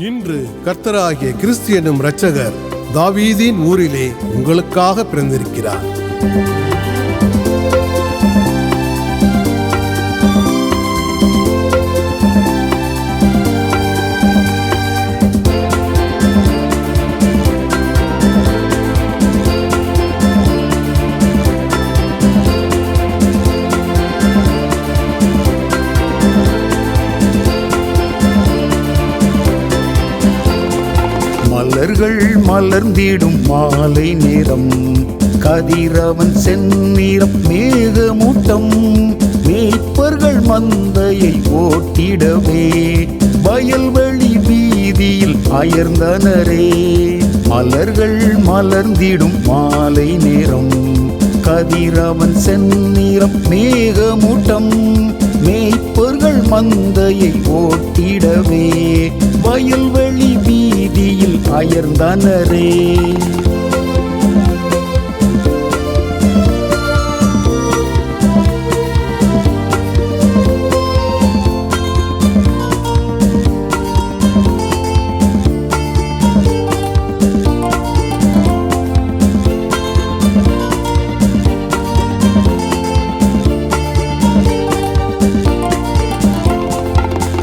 இன்று கர்த்தராகிய கிறிஸ்து என்னும் இரட்சகர் தாவீதின் ஊரிலே உங்களுக்காக பிறந்திருக்கிறார். மலர்கள் மலர்ந்திடும் மாலை நேரம். கதிரவன் செந்நிறம் மேகமூட்டம். மேய்ப்பர்கள் மந்தையை ஓட்டிடவே. வயல்வெளி வீதியில் அயர்ந்தனரே. மலர்கள் மலர்ந்திடும் மாலை நேரம். கதிரவன் செந்நிறம் மேகமூட்டம். மேய்ப்பர்கள் மந்தையை ஓட்டிடவே. வயல்வெளி அயர்ந்தனரே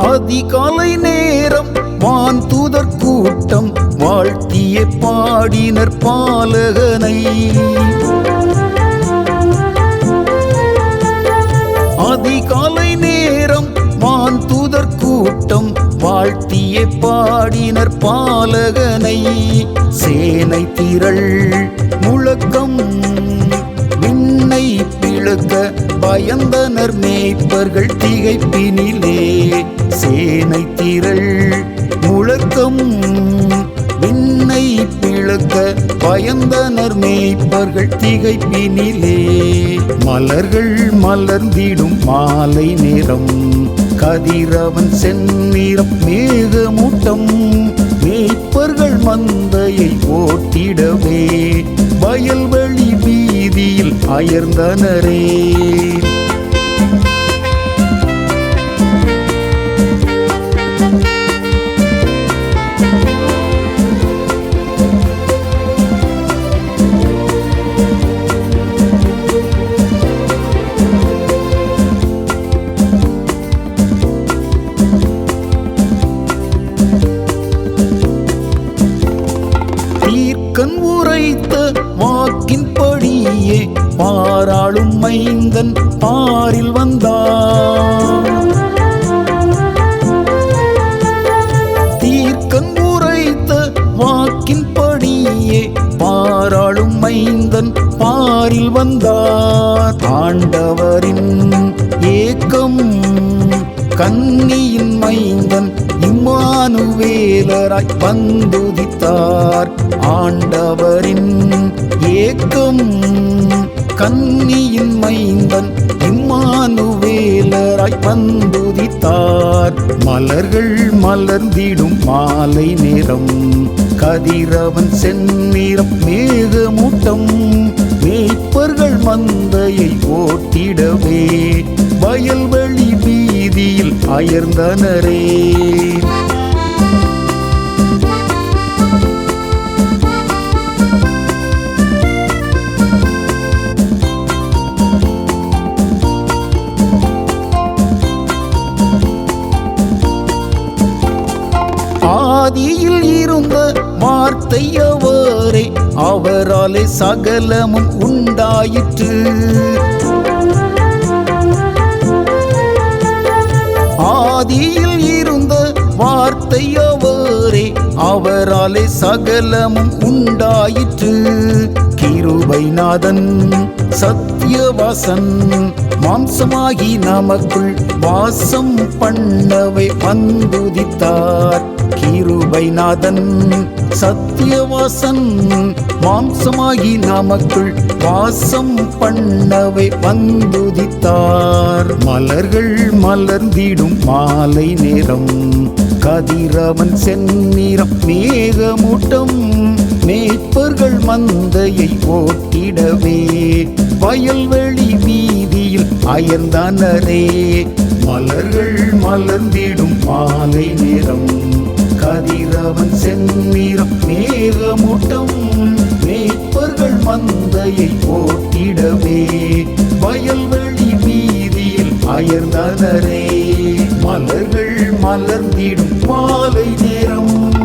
அதிகாலை நேரம் வான் தூதற்கு வாழ்த்திய பாடினர் பாலகனை. அதிகாலை நேரம் வான் தூதர் கூட்டம் வாழ்த்திய பாடினர் பாலகனை. சேனை திரள் முழக்கம் விண்ணை பிளக்க பயந்தனர் மேய்ப்பர்கள் திகைப்பினிலே. சேனை திரள் முழக்கம் பிளக்க பயந்தனர் மேய்ப்பர்கள் திகைப்பினிலே. மலர்கள் மலர்ந்திடும் மாலை நேரம். கதிரவன் செந்நிறம் மேகமூட்டம். மேய்ப்பர்கள் மந்தையை ஓட்டிடவே. வயல்வெளி வீதியில் அயர்ந்தனரே. வாக்கின் படியே பாராளும் மைந்தன் பாரில் வந்தான். தீர்க்கன் உரைத்த வாக்கின் படியே பாராளும் மைந்தன் பாரில் வந்தார் ஆண்டவரின் ஏக்கம் கன்னியின் மைந்தன் இம்மானுவேலராய் வந்துதித்தார் ஆண்டவரின் ஏக்கம் கன்னியின் மைந்தன் இம்மானுவேலராய் வந்துதித்தார் மலர்கள் மலர்ந்திடும் மாலை நேரம் கதிரவன் செந்நிறம் மேகமூட்டம் மேய்ப்பர்கள் மந்தையை ஓட்டிடவே வயல்வெளி வீதியில் அயர்ந்தனரே. ஆதியில் இருந்த வார்த்தை அவரே அவராலே சகலமும் உண்டாயிற்று. ஆதியில் இருந்த வார்த்தை அவரே அவராலே சகலமும் உண்டாயிற்று. கிருபைநாதன் சத்யவாசன் மாம்சமாகி நமக்குள் வாசம் பண்ணவை வந்துதித்தார் கிருபைநாதன் சத்யவாசன் மாம்சமாகி நமக்குள் வாசம் பண்ணவை வந்துதித்தார் மலர்கள் மலர்ந்திடும் மாலை நேரம் கதிரவன் செந்நிறம் மேகமூட்டம் மேய்ப்பர்கள் மந்தையை ஓட்டிடவே வயல்வெளி வீதியில் அயர்ந்தானரே. மலர்கள் மலர்ந்திடும் மாலை நேரம் கதிரவன் செந்நிறம் மேகமூட்டம். மேய்ப்பர்கள் மந்தையை ஓட்டிடவே வயல்வெளி வீதியில் அயர்ந்தனரே. மலர்கள் மலர்ந்திடும் மாலை நேரம்.